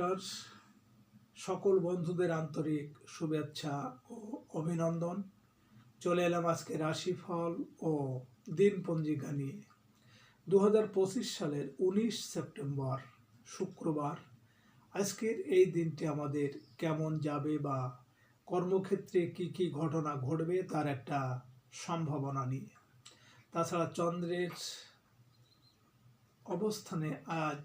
নমস্কার। সকল বন্ধুদের আন্তরিক শুভেচ্ছা ও অভিনন্দন। চলে এলাম আজকে রাশিফল ও দিন পঞ্জিকা নিয়ে। দু হাজার পঁচিশ সালের উনিশ সেপ্টেম্বর, শুক্রবার। আজকের এই দিনটি আমাদের কেমন যাবে বা কর্মক্ষেত্রে কি কি ঘটনা ঘটবে তার একটা সম্ভাবনা নিয়ে। তাছাড়া চন্দ্রের অবস্থানে আজ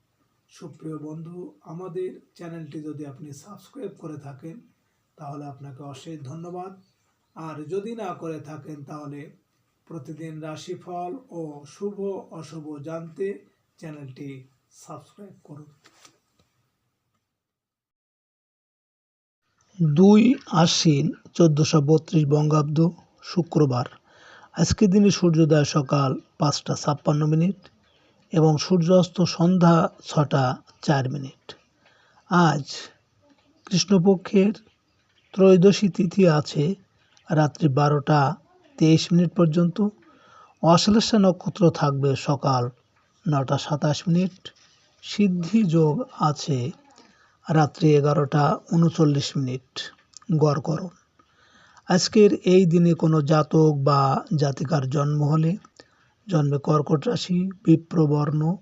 সুপ্রিয় বন্ধু, আমাদের চ্যানেলটি যদি আপনি সাবস্ক্রাইব করে থাকেন, তাহলে আপনাকে অশেষ ধন্যবাদ। আর যদি না করে থাকেন, তাহলে প্রতিদিন রাশিফল ও শুভ অশুভ জানতে চ্যানেলটি সাবস্ক্রাইব করুন। দুই আশ্বিন চোদ্দোশো বত্রিশ বঙ্গাব্দ শুক্রবার। আজকের দিনে সূর্যোদয় সকাল পাঁচটা ছাপ্পান্ন মিনিট। এবং সূর্যাস্ত সন্ধ্যা ছটা চার মিনিট। আজ কৃষ্ণপক্ষের ত্রয়োদশী তিথি আছে রাত্রি বারোটা তেইশ মিনিট পর্যন্ত। অশ্লেষা নক্ষত্র থাকবে সকাল নটা সাতাশ মিনিট। সিদ্ধি যোগ আছে রাত্রি এগারোটা উনচল্লিশ মিনিট। গড়করণ আজকের এই দিনে কোনো জাতক বা জাতিকার জন্ম হলে জন্মে কর্কট রাশি, বিপ্রবর্ণ,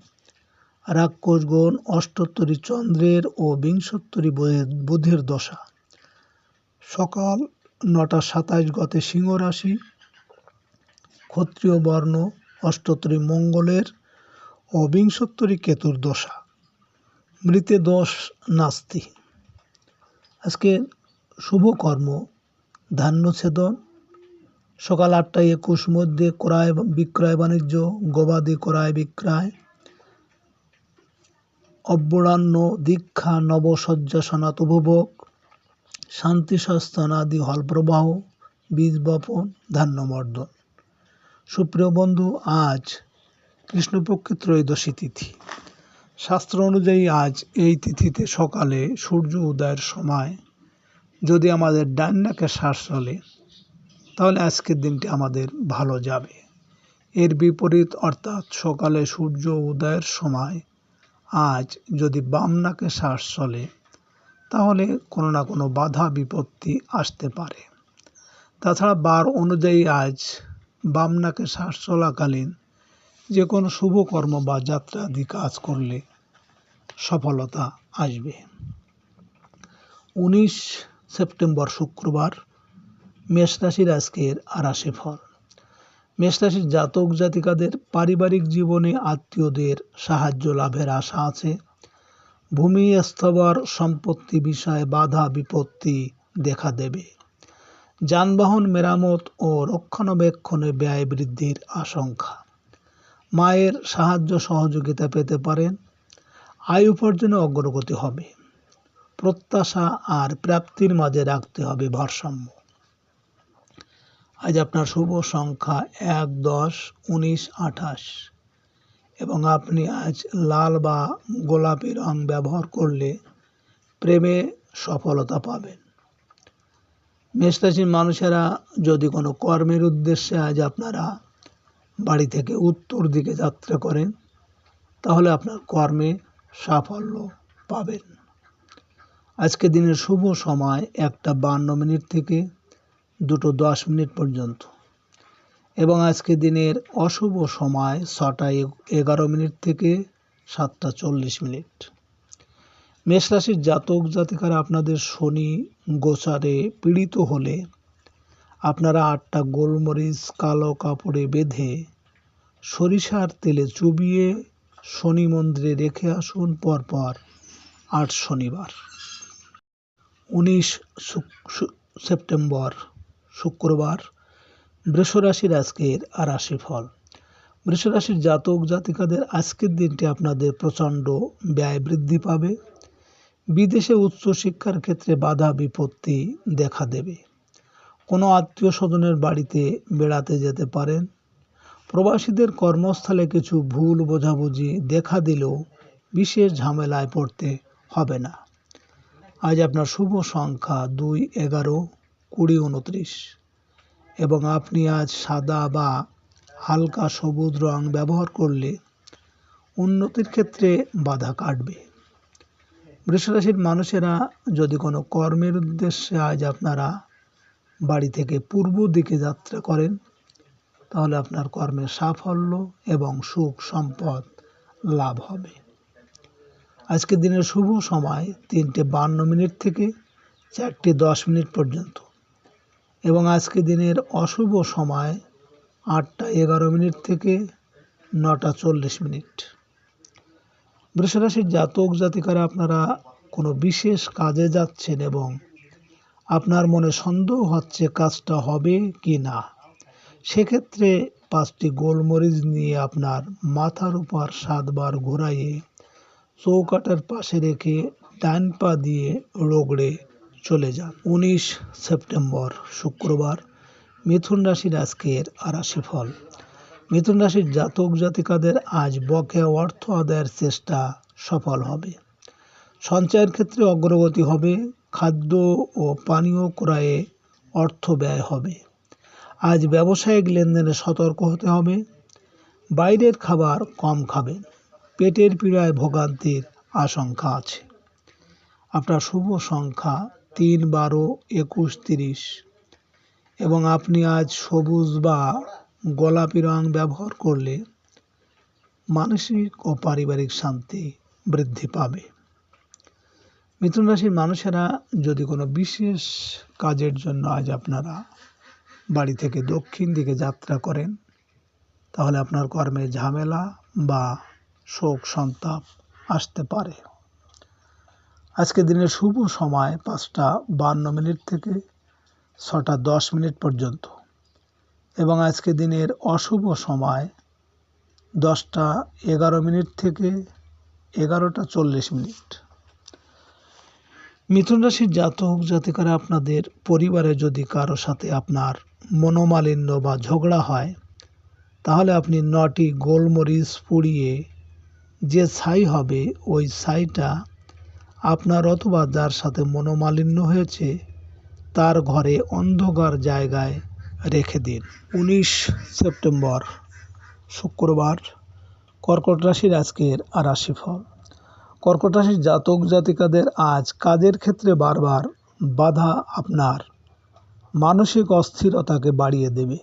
রাক্ষসগণ, অষ্টোত্তরী চন্দ্রের ও বিংশোত্তরী বুধের- দশা। সকাল নটা সাতাশ গতে সিংহ রাশি, ক্ষত্রিয় বর্ণ, অষ্টোত্তরী মঙ্গলের ও বিংশোত্তরী কেতুর দশা। মৃতে দোষ নাস্তি। আজকে শুভ কর্ম ধান্য ছেদন সকাল আটটায় একুশ মধ্যে ক্রয়, বিক্রয় বাণিজ্য, গবাদি ক্রয় বিক্রয়। অব্যরাহ্ন দীক্ষা নবসজ্জা সনাত উপভোগ, শান্তি সস্থান আদি হল প্রবাহ, বীজ বপন ধান্যমর্দন সুপ্রিয় বন্ধু, আজ কৃষ্ণপক্ষে ত্রয়োদশী তিথি। শাস্ত্র অনুযায়ী আজ এই তিথিতে সকালে সূর্য উদয়ের সময় যদি আমাদের ডান নাকে শ্বাস চলে তাহলে আজকের দিনটি আমাদের ভালো যাবে। এর বিপরীত অর্থাৎ সকালে সূর্য উদয়ের সময় আজ যদি বাম নাকে শ্বাস চলে, তাহলে কোনো না কোনো বাধা বিপত্তি আসতে পারে। তাছাড়া বার অনুযায়ী আজ বাম নাকে শ্বাস চলাকালীন যে কোনো শুভ কর্ম বা যাত্রা আদি কাজ করলে সফলতা আসবে। উনিশ সেপ্টেম্বর শুক্রবার মেষ রাশির আজকের আরাশি ফল। মেষ রাশির জাতক জাতিকাদের পারিবারিক জীবনে আত্মীয়দের সাহায্য লাভের আশা আছে। ভূমি স্থবর সম্পত্তি বিষয়ে বাধা বিপত্তি দেখা দেবে। যানবাহন মেরামত ও রক্ষণাবেক্ষণে ব্যয় বৃদ্ধির আশঙ্কা। মায়ের সাহায্য সহযোগিতা পেতে পারেন। আয় উপার্জনে অগ্রগতি হবে। প্রত্যাশা আর প্রাপ্তির মাঝে রাখতে হবে ভারসাম্য। আজ আপনার শুভ সংখ্যা এক, দশ, উনিশ, আঠাশ। এবং আপনি আজ লাল বা গোলাপি রং ব্যবহার করলে প্রেমে সফলতা পাবেন। মেষরাশির মানুষেরা যদি কোনো কর্মের উদ্দেশ্যে আজ আপনারা বাড়ি থেকে উত্তর দিকে যাত্রা করেন, তাহলে আপনার কর্মে সাফল্য পাবেন। আজকে দিনের শুভ সময় একটা বান্ন মিনিট থেকে দুটো দশ মিনিট পর্যন্ত। এবং আজকে দিনের অশুভ সময় ছটা এগ- এগারো মিনিট থেকে সাতটা চল্লিশ মিনিট। মেষরাশির জাতক জাতিকারা আপনাদের শনি গোচারে পীড়িত হলে আপনারা আটটা গোলমরিচ, কালো কাপড়ে বেঁধে সরিষার তেলে চুবিয়ে শনি মন্দিরে রেখে আসুন, পরপর আট শনিবার। উনিশ সেপ্টেম্বর শুক্রবার। বৃষরাশির আজকের রাশি ফল বৃষরাশির জাতক, জাতিকাদের আজকের দিনটি আপনাদের প্রচণ্ড ব্যয় বৃদ্ধি পাবে। বিদেশে উচ্চশিক্ষার ক্ষেত্রে বাধা বিপত্তি দেখা দেবে। কোনো আত্মীয় স্বজনের বাড়িতে বেড়াতে যেতে পারেন। প্রবাসীদের কর্মস্থলে কিছু ভুল বোঝাবুঝি দেখা দিলেও বিশেষ ঝামেলায় পড়তে হবে না। আজ আপনার শুভ সংখ্যা দুই এগারো। কুড়ি উনত্রিশ এবং আপনি আজ সাদা বা হালকা সবুজ রং ব্যবহার করলে উন্নতির ক্ষেত্রে বাধা কাটবে। বৃষরাশির মানুষেরা যদি কোনো কর্মের উদ্দেশ্যে আজ আপনারা বাড়ি থেকে পূর্ব দিকে যাত্রা করেন, তাহলে আপনার কর্মের সাফল্য এবং সুখ সম্পদ লাভ হবে। আজকে দিনের শুভ সময় তিনটে বান্ন মিনিট থেকে চারটে দশ মিনিট পর্যন্ত। এবং আজকে দিনের অশুভ সময় আটটা এগারো মিনিট থেকে নটা চল্লিশ মিনিট। বৃষরাশির জাতক জাতিকারা, আপনারা কোনো বিশেষ কাজে যাচ্ছেন এবং আপনার মনে সন্দেহ হচ্ছে কাজটা হবে কি না, সেক্ষেত্রে পাঁচটি গোলমরিচ নিয়ে আপনার মাথার উপর সাতবার ঘোরাইয়ে চৌকাটার পাশে রেখে ডান পা দিয়ে রগড়ে চলে যান। উনিশ সেপ্টেম্বর, শুক্রবার, মিথুন রাশির আজকের আরাশি ফল। মিথুন রাশির জাতক জাতিকাদের আজ বকেয়া অর্থ আদায়ের চেষ্টা সফল হবে। সঞ্চয়ের ক্ষেত্রে অগ্রগতি হবে, খাদ্য ও পানীয় ক্রয়ে অর্থ ব্যয় হবে। আজ ব্যবসায়িক লেনদেনে সতর্ক হতে হবে। বাইরের খাবার কম খাবেন। পেটের পীড়ায় ভোগান্তির আশঙ্কা আছে। আপনার শুভ সংখ্যা তিন বারো একুশ তিরিশ। এবং আপনি আজ সবুজ বা গোলাপি রং ব্যবহার করলে মানসিক ও পারিবারিক শান্তি বৃদ্ধি পাবে। মিথুন রাশির মানুষেরা যদি কোনো বিশেষ কাজের জন্য আজ আপনারা বাড়ি থেকে দক্ষিণ দিকে যাত্রা করেন, তাহলে আপনার কর্মে ঝামেলা বা শোক সন্তাপ আসতে পারে। আজকে দিনের শুভ সময় পাঁচটা বান্ন মিনিট থেকে ছটা দশ মিনিট পর্যন্ত। এবং আজকে দিনের অশুভ সময় দশটা এগারো মিনিট থেকে এগারোটা চল্লিশ মিনিট। মিথুন রাশির জাতক জাতিকারা আপনাদের পরিবারে যদি কারও সাথে আপনার মনোমালিন্য বা ঝগড়া হয়, তাহলে আপনি নটি গোলমরিচ পুড়িয়ে যে ছাই হবে, ওই ছাইটা আপনার অথবা যার সাথে মনোমালিন্য হয়েছে, তার ঘরে অন্ধকার জায়গায় রেখে দিন। উনিশ সেপ্টেম্বর, শুক্রবার, কর্কট রাশির আজকের রাশিফল। কর্কট রাশির জাতক জাতিকাদের আজ কাজের ক্ষেত্রে বারবার বাধা আপনার মানসিক অস্থিরতাকে বাড়িয়ে দেবে।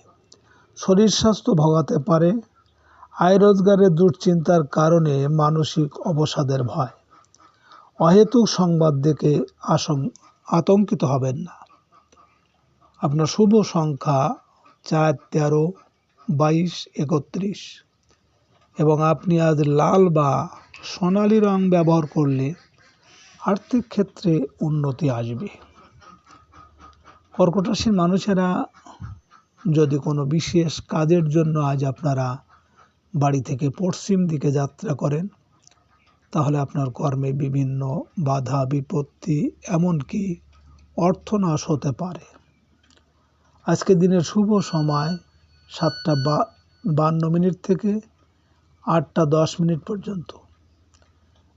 শরীর স্বাস্থ্য ভোগাতে পারে, আয় রোজগারের দুশ্চিন্তার কারণে মানসিক অবসাদের ভয়। অহেতুক সংবাদ দেখে আতঙ্কিত হবেন না। আপনার শুভ সংখ্যা চার, তেরো, বাইশ, একত্রিশ। এবং আপনি আজ লাল বা সোনালি রং ব্যবহার করলে আর্থিক ক্ষেত্রে উন্নতি আসবে। কর্কট রাশির মানুষেরা যদি কোনো বিশেষ কাজের জন্য আজ আপনারা বাড়ি থেকে পশ্চিম দিকে যাত্রা করেন তাহলে আপনার কর্মে বিভিন্ন বাধা, বিপত্তি, এমনকি অর্থনাশ হতে পারে। আজকে দিনের শুভ সময় সাতটা বা, বান্ন মিনিট থেকে আটটা দশ মিনিট পর্যন্ত।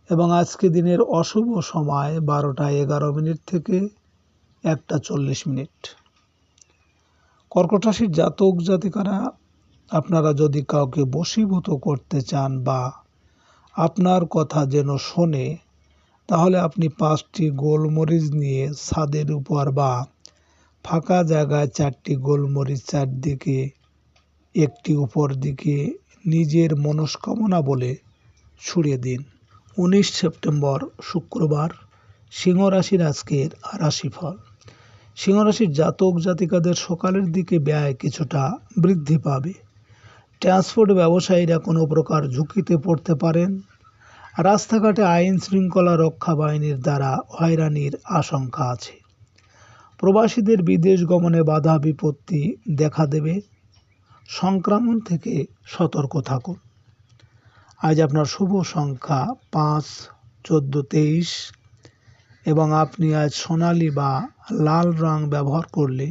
এবং আজকে দিনের অশুভ সময় বারোটা এগারো মিনিট থেকে একটা চল্লিশ মিনিট। কর্কট রাশির জাতক জাতিকারা, আপনারা যদি কাউকে বশীভূত করতে চান বা আপনার কথা যেন শোনে, তাহলে আপনি পাঁচটি গোলমরিচ নিয়ে ছাদের উপর বা ফাঁকা জায়গায় চারটি গোলমরিচ চারদিকে, একটি উপর দিকে নিজের মনস্কামনা বলে ছুড়ে দিন। উনিশ সেপ্টেম্বর, শুক্রবার সিংহ রাশির আজকের রাশিফল। সিংহ রাশির জাতক জাতিকাদের সকালের দিকে ব্যয় কিছুটা বৃদ্ধি পাবে। ট্রান্সপোর্ট ব্যবসায়ীরা কোনো প্রকার ঝুঁকিতে পড়তে পারেন। রাস্তাঘাটে আইন শৃঙ্খলা রক্ষা বাহিনীর দ্বারা হয়রানির আশঙ্কা আছে। প্রবাসীদের বিদেশ গমনে বাধা বিপত্তি দেখা দেবে। সংক্রমণ থেকে সতর্ক থাকুন। আজ আপনার শুভ সংখ্যা পাঁচ, চোদ্দ, তেইশ এবং আপনি আজ সোনালি বা লাল রং ব্যবহার করলে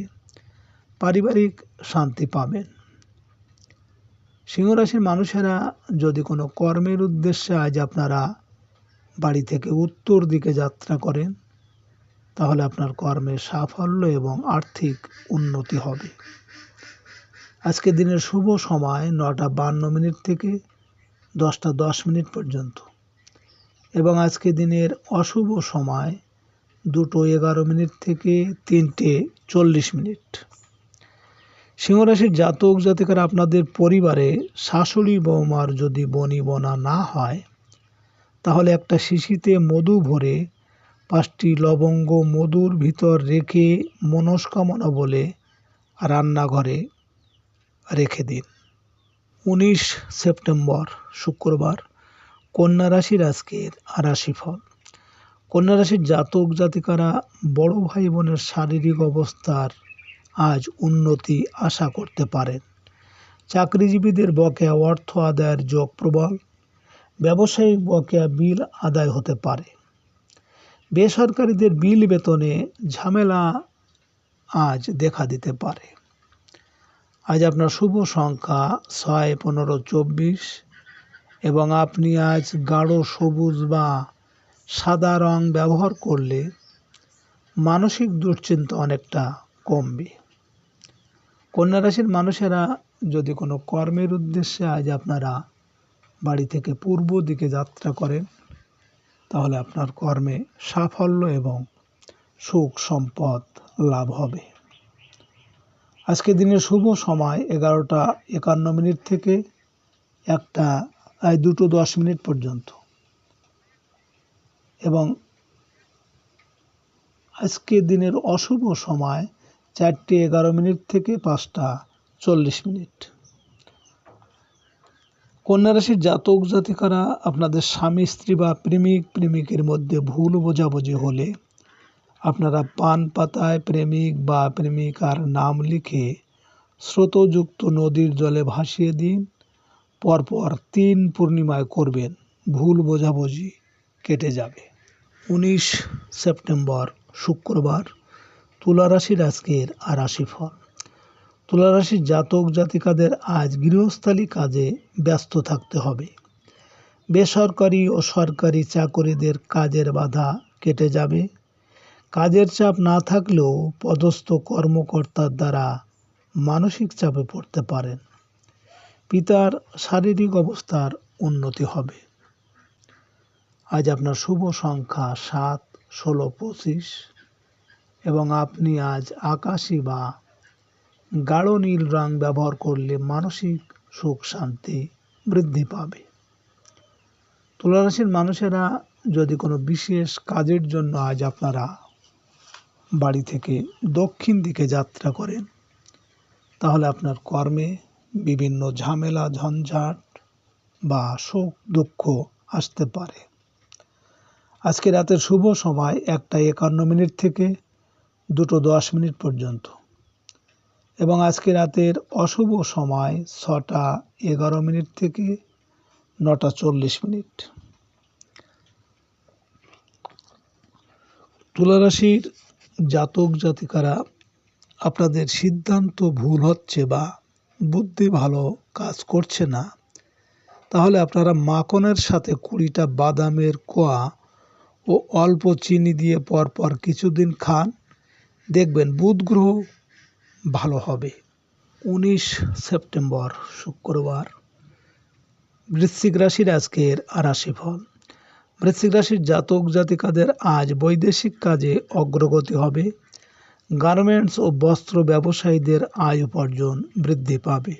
পারিবারিক শান্তি পাবেন। সিংহরাশির মানুষেরা যদি কোনো কর্মের উদ্দেশ্যে আজ আপনারা বাড়ি থেকে উত্তর দিকে যাত্রা করেন, তাহলে আপনার কর্মে সাফল্য এবং আর্থিক উন্নতি হবে। আজকে দিনের শুভ সময় নটা বান্ন মিনিট থেকে দশটা দশ মিনিট পর্যন্ত। এবং আজকে দিনের অশুভ সময় দুটো এগারো মিনিট থেকে তিনটে চল্লিশ মিনিট। সিংহরাশির জাতক জাতিকারা আপনাদের পরিবারে শাশুড়ি বৌমার যদি বনি বনা না হয়, তাহলে একটা শিশিতে মধু ভরে পাঁচটি লবঙ্গ মধুর ভিতর রেখে মনস্কামনা বলে রান্নাঘরে রেখে দিন। উনিশ সেপ্টেম্বর, শুক্রবার, কন্যা রাশির আজকের রাশিফল। কন্যা রাশির জাতক জাতিকারা বড় ভাই বোনের শারীরিক অবস্থার আজ উন্নতি আশা করতে পারেন। চাকরিজীবীদের বকেয়া অর্থ আদায়ের যোগ প্রবল। ব্যবসায়িক বকেয়া বিল আদায় হতে পারে। বেসরকারিদের বিল বেতনে ঝামেলা আজ দেখা দিতে পারে। আজ আপনার শুভ সংখ্যা ছয়, পনেরো, চব্বিশ এবং আপনি আজ গাঢ়, সবুজ বা সাদা রং ব্যবহার করলে মানসিক দুশ্চিন্তা অনেকটা কমবে। কন্যা রাশির মানুষেরা যদি কোনো কর্মের উদ্দেশ্যে আজ আপনারা বাড়ি থেকে পূর্ব দিকে যাত্রা করেন, তাহলে আপনার কর্মে সাফল্য এবং সুখ সম্পদ লাভ হবে। আজকে দিনের শুভ সময় এগারোটা একান্ন মিনিট থেকে একটা দুটো দশ মিনিট পর্যন্ত। এবং আজকে দিনের অশুভ সময় চারটে এগারো মিনিট থেকে পাঁচটা চল্লিশ মিনিট। কন্যা রাশির জাতক জাতিকারা আপনাদের স্বামী, স্ত্রী বা প্রেমিক, প্রেমিকের মধ্যে ভুল বোঝাবুঝি হলে আপনারা পান পাতায় প্রেমিক বা প্রেমিকার নাম লিখে স্রোতযুক্ত নদীর জলে ভাসিয়ে দিন। পরপর তিন পূর্ণিমায় করবেন, ভুল বোঝাবুঝি কেটে যাবে। উনিশ সেপ্টেম্বর, শুক্রবার। তুলা রাশির আজকের আর রাশিফল। তুলা রাশির জাতক জাতিকাদের আজ গৃহস্থালী কাজে ব্যস্ত থাকতে হবে। বেসরকারি ও সরকারি চাকরিদের কাজের বাধা কেটে যাবে। কাজের চাপ না থাকলেও পদস্থ কর্মকর্তার দ্বারা মানসিক চাপে পড়তে পারেন। পিতার শারীরিক অবস্থার উন্নতি হবে। আজ আপনার শুভ সংখ্যা সাত, ষোলো, পঁচিশ। এবং আপনি আজ আকাশি বা গাঢ় নীল রং ব্যবহার করলে মানসিক সুখ শান্তি বৃদ্ধি পাবে। তুলারাশির মানুষেরা যদি কোনো বিশেষ কাজের জন্য আজ আপনারা বাড়ি থেকে দক্ষিণ দিকে যাত্রা করেন, তাহলে আপনার কর্মে বিভিন্ন ঝামেলা, ঝঞ্ঝাট বা সুখ দুঃখ আসতে পারে। আজকে রাতের শুভ সময় একটা একান্ন মিনিট থেকে দুটো দশ মিনিট পর্যন্ত। এবং আজকে রাতের অশুভ সময় ছটা এগারো মিনিট থেকে নটা চল্লিশ মিনিট। তুলারাশির জাতক জাতিকারা, আপনাদের সিদ্ধান্ত ভুল হচ্ছে বা বুদ্ধি ভালো কাজ করছে না, তাহলে আপনারা মাখনের সাথে কুড়িটা বাদামের কোয়া ও অল্প চিনি দিয়ে পরপর কিছুদিন খান। দেখবেন বুধ গ্রহ ভালো হবে। উনিশ সেপ্টেম্বর, শুক্রবার। বৃশ্চিক রাশির আজকের রাশিফল বৃশ্চিক রাশির জাতক জাতিকাদের আজ বৈদেশিক কাজে অগ্রগতি হবে। গার্মেন্টস ও বস্ত্র ব্যবসায়ীদের আয় উপার্জন বৃদ্ধি পাবে।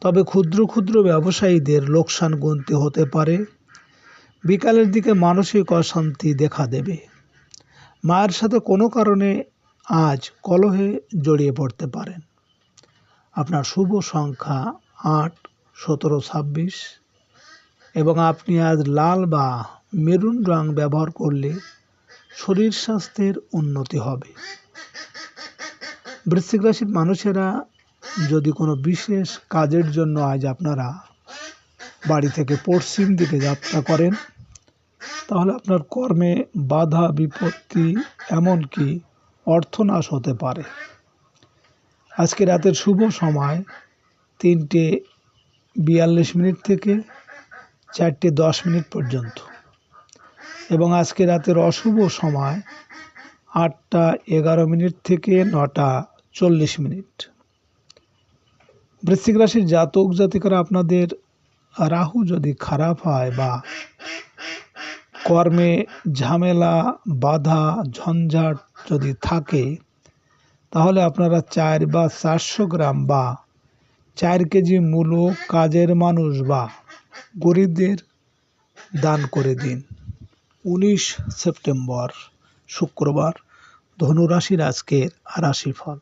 তবে ক্ষুদ্র ক্ষুদ্র ব্যবসায়ীদের লোকসান গুনতে হতে পারে। বিকালের দিকে মানসিক অশান্তি দেখা দেবে। মায়ের সাথে কোনো কারণে আজ কলহে জড়িয়ে পড়তে পারেন। আপনার শুভ সংখ্যা আট, সতেরো, ছাব্বিশ এবং আপনি আজ লাল বা মেরুন রং ব্যবহার করলে শরীর স্বাস্থ্যের উন্নতি হবে। বৃশ্চিক রাশির মানুষেরা যদি কোনো বিশেষ কাজের জন্য আজ আপনারা বাড়ি থেকে পশ্চিম দিকে যাত্রা করেন, তাহলে আপনার কর্মে বাধা, বিপত্তি এমনকি অর্থনাশ হতে পারে। আজকে রাতের শুভ সময় তিনটে বিয়াল্লিশ মিনিট থেকে চারটে দশ মিনিট পর্যন্ত। এবং আজকে রাতের অশুভ সময় আটটা এগারো মিনিট থেকে নটা চল্লিশ মিনিট। বৃশ্চিক রাশির জাতক জাতিকারা আপনাদের রাহু যদি খারাপ হয় বা কর্মে ঝামেলা, বাধা, ঝঞ্ঝাট যদি থাকে, তাহলে আপনারা চার বা চারশো গ্রাম বা চার কেজি মূলো কাজের মানুষ বা গরিবদের দান করে দিন। উনিশ সেপ্টেম্বর, শুক্রবার, ধনুরাশির আজকের রাশিফল।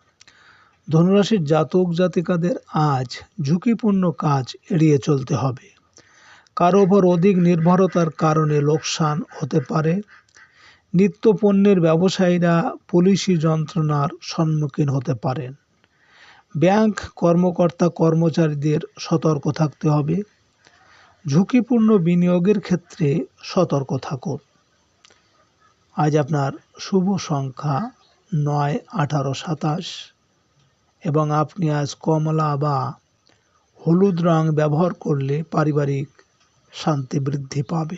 ধনুরাশির জাতক জাতিকাদের আজ ঝুঁকিপূর্ণ কাজ এড়িয়ে চলতে হবে। কারও ওপর অধিক নির্ভরতার কারণে লোকসান হতে পারে। নিত্য পণ্যের ব্যবসায়ীরা পুলিশি যন্ত্রণার সম্মুখীন হতে পারেন। ব্যাংক কর্মকর্তা কর্মচারীদের সতর্ক থাকতে হবে। ঝুঁকিপূর্ণ বিনিয়োগের ক্ষেত্রে সতর্ক থাকুন। আজ আপনার শুভ সংখ্যা নয়, আঠারো, সাতাশ। এবং আপনি আজ কমলা বা হলুদ রং ব্যবহার করলে পারিবারিক শান্তি বৃদ্ধি পাবে।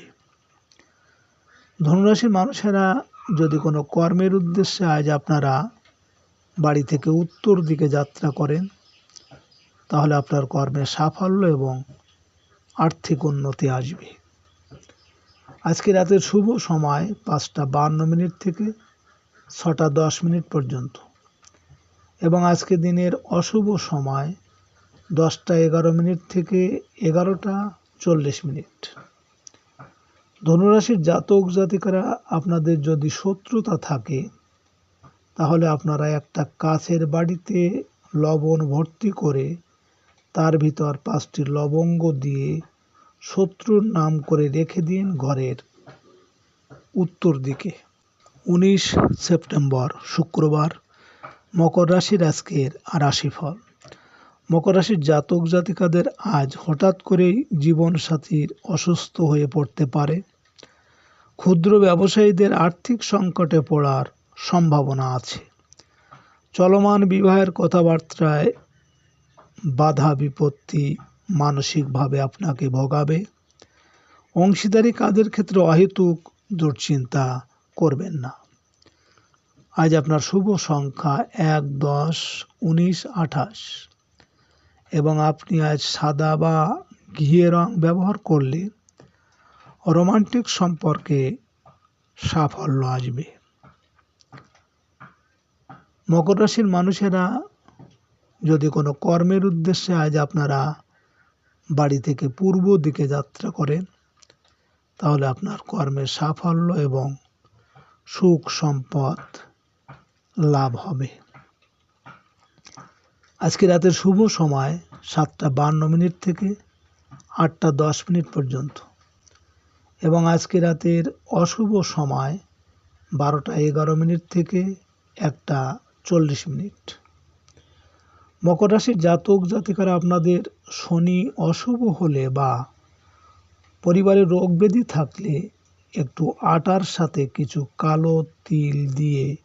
ধনুরাশির মানুষেরা যদি কোনো কর্মের উদ্দেশ্যে আজ আপনারা বাড়ি থেকে উত্তর দিকে যাত্রা করেন, তাহলে আপনার কর্মের সাফল্য এবং আর্থিক উন্নতি আসবে। আজকে রাতের শুভ সময় পাঁচটা বান্ন মিনিট থেকে ছটা দশ মিনিট পর্যন্ত। এবং আজকে দিনের অশুভ সময় দশটা এগারো মিনিট থেকে এগারোটা চল্লিশ মিনিট। ধনুরাশির জাতক জাতিকারা, আপনাদের যদি শত্রুতা থাকে, তাহলে আপনারা একটা কাছের বাড়িতে লবণ ভর্তি করে তার ভিতর পাঁচটি লবঙ্গ দিয়ে শত্রুর নাম করে রেখে দিন ঘরের উত্তর দিকে। উনিশ সেপ্টেম্বর, শুক্রবার, মকর রাশির আজকের রাশিফল। মকর রাশির জাতক জাতিকাদের আজ হঠাৎ করেই জীবনসাথীর অসুস্থ হয়ে পড়তে পারে। ক্ষুদ্র ব্যবসায়ীদের আর্থিক সংকটে পড়ার সম্ভাবনা আছে। চলমান বিবাহের কথাবার্তায় বাধা বিপত্তি মানসিকভাবে আপনাকে ভোগাবে। অংশীদারি কাজের ক্ষেত্রে অহেতুক দুশ্চিন্তা করবেন না। আজ আপনার শুভ সংখ্যা এক দশ উনিশ আঠাশ। এবং আপনি আজ সাদা বা ঘিয়ে রং ব্যবহার করলে রোমান্টিক সম্পর্কে সাফল্য আসবে। মকর রাশির মানুষেরা যদি কোনো কর্মের উদ্দেশ্যে আজ আপনারা বাড়ি থেকে পূর্ব দিকে যাত্রা করেন, তাহলে আপনার কর্মের সাফল্য এবং সুখ সম্পদ লাভ হবে। আজকে রাতের শুভ সময় সাতটা বান্ন মিনিট থেকে আটটা দশ মিনিট পর্যন্ত। এবং আজকে রাতের অশুভ সময় বারোটা এগারো মিনিট থেকে একটা চল্লিশ মিনিট। মকর রাশির জাতক জাতিকারা আপনাদের শনি অশুভ হলে বা পরিবারে রোগ ব্যাধি থাকলে একটু আটার সাথে কিছু কালো তিল দিয়ে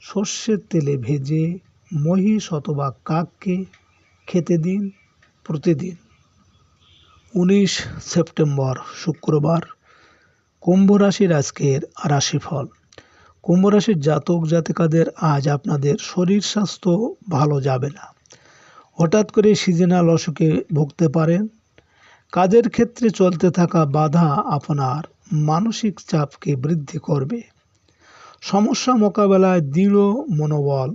সর্ষের তেলে ভেজে মহিষ অথবা কাককে খেতে দিন প্রতিদিন। উনিশ সেপ্টেম্বর, শুক্রবার। কুম্ভ রাশির আজকের রাশিফল। কুম্ভ রাশির জাতক জাতিকাদের আজ আপনাদের শরীর স্বাস্থ্য ভালো যাবে না। হঠাৎ করে সিজনাল অসুখে ভুগতে পারেন। কাজের ক্ষেত্রে চলতে থাকা বাধা আপনার মানসিক চাপকে বৃদ্ধি করবে। সমস্যা মোকাবেলায় দৃঢ় মনোবল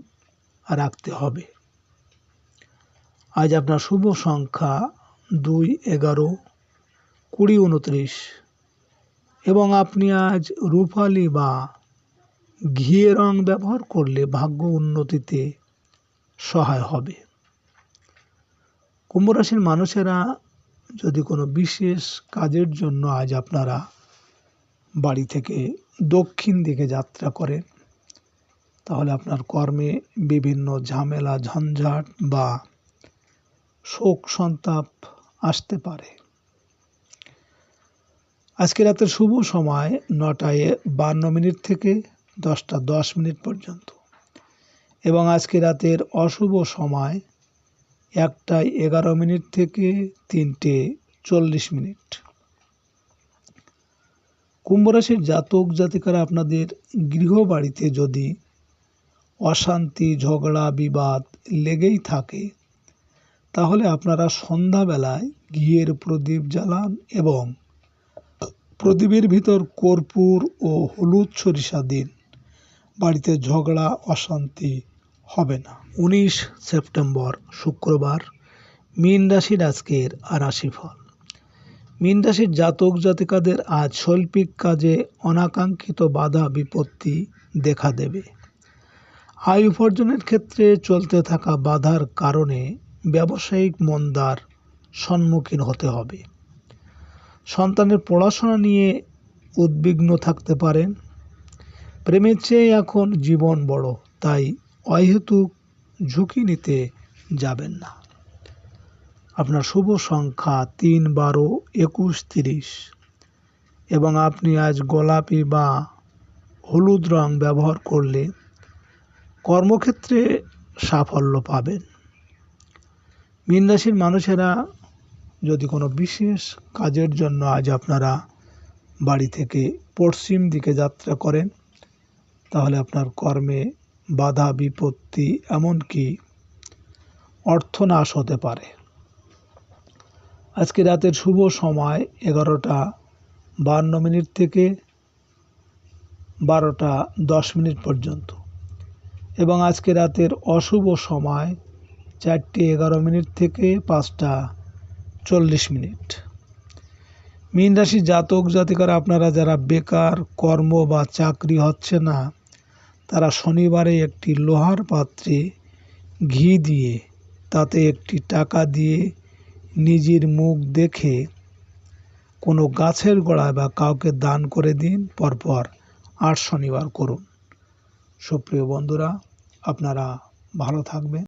রাখতে হবে। আজ আপনার শুভ সংখ্যা দুই, এগারো, কুড়ি, উনত্রিশ এবং আপনি আজ রূপালি বা ঘিয়ে রং ব্যবহার করলে ভাগ্য উন্নতিতে সহায় হবে। কুম্ভ রাশির মানুষেরা যদি কোনো বিশেষ কাজের জন্য আজ আপনারা বাড়ি থেকে দক্ষিণ দিকে যাত্রা করেন তাহলে আপনার কর্মে বিভিন্ন ঝামেলা, ঝঞ্ঝাট বা শোক সন্তাপ আসতে পারে। আজকে রাতের শুভ সময় নটায় বান্ন মিনিট থেকে দশটা দশ মিনিট পর্যন্ত। এবং আজকে রাতের অশুভ সময় একটায় এগারো মিনিট থেকে তিনটে চল্লিশ মিনিট। কুম্ভ রাশির জাতক জাতিকারা আপনাদের গৃহবাড়িতে যদি অশান্তি, ঝগড়া, বিবাদ লেগেই থাকে। তাহলে আপনারা সন্ধ্যাবেলায় ঘিয়ের প্রদীপ জ্বালান এবং প্রদীপের ভিতর কর্পূর ও হলুদ সরিষা দিন। বাড়িতে ঝগড়া, অশান্তি হবে না। উনিশ সেপ্টেম্বর, শুক্রবার, মীন রাশির আজকের রাশিফল। মীন রাশির জাতক জাতিকাদের আজ শৈল্পিক কাজে অনাকাঙ্ক্ষিত বাধা বিপত্তি দেখা দেবে। আয় উপার্জনের ক্ষেত্রে চলতে থাকা বাধার কারণে ব্যবসায়িক মন্দার সম্মুখীন হতে হবে। সন্তানের পড়াশোনা নিয়ে উদ্বিগ্ন থাকতে পারেন। প্রেমের চেয়ে এখন জীবন বড়, তাই অহেতুক ঝুঁকি নিতে যাবেন না। আপনার শুভ সংখ্যা তিন বারো একুশ তিরিশ। এবং আপনি আজ গোলাপি বা হলুদ রং ব্যবহার করলে কর্মক্ষেত্রে সাফল্য পাবেন। মীন রাশির মানুষেরা যদি কোনো বিশেষ কাজের জন্য আজ আপনারা বাড়ি থেকে পশ্চিম দিকে যাত্রা করেন, তাহলে আপনার কর্মে বাধা, বিপত্তি এমনকি অর্থনাশ হতে পারে। আজকে রাতের শুভ সময় এগারোটা বান্ন মিনিট থেকে বারোটা দশ মিনিট পর্যন্ত। এবং আজকে রাতের অশুভ সময় চারটে এগারো মিনিট থেকে পাঁচটা চল্লিশ মিনিট। মীন রাশি জাতক জাতিকারা, আপনারা যারা বেকার, কর্ম বা চাকরি হচ্ছে না, তারা শনিবারে একটি লোহার পাত্রে ঘি দিয়ে, তাতে একটি টাকা দিয়ে নিজের মুখ দেখে কোনো গাছের গোড়ায় বা কাউকে দান করে দিন, পরপর আট শনিবার করুন। সুপ্রিয় বন্ধুরা আপনারা ভালো থাকবেন।